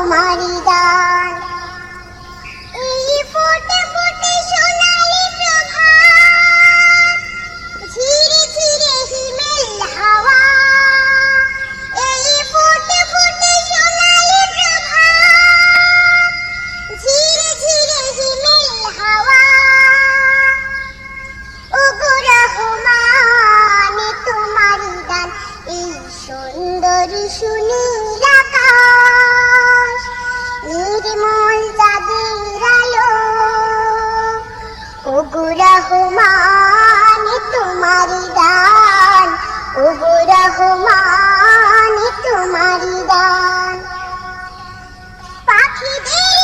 তোমারি দান এই ফুটে ফুটে সোনালি প্রভাত, ঝিরে ঝিরে হিমেল হাওয়া। এই ফুটে ফুটে সোনালি প্রভাত, ঝিরে ঝিরে হিমেল হাওয়া। ওগো রহমান তোমারি দান এই সুন্দর সুনীল ওগো রহমান তোমারি দান। ওগো রহমান তোমারি দান পাখিদের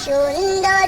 কল্লোল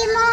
seguimos.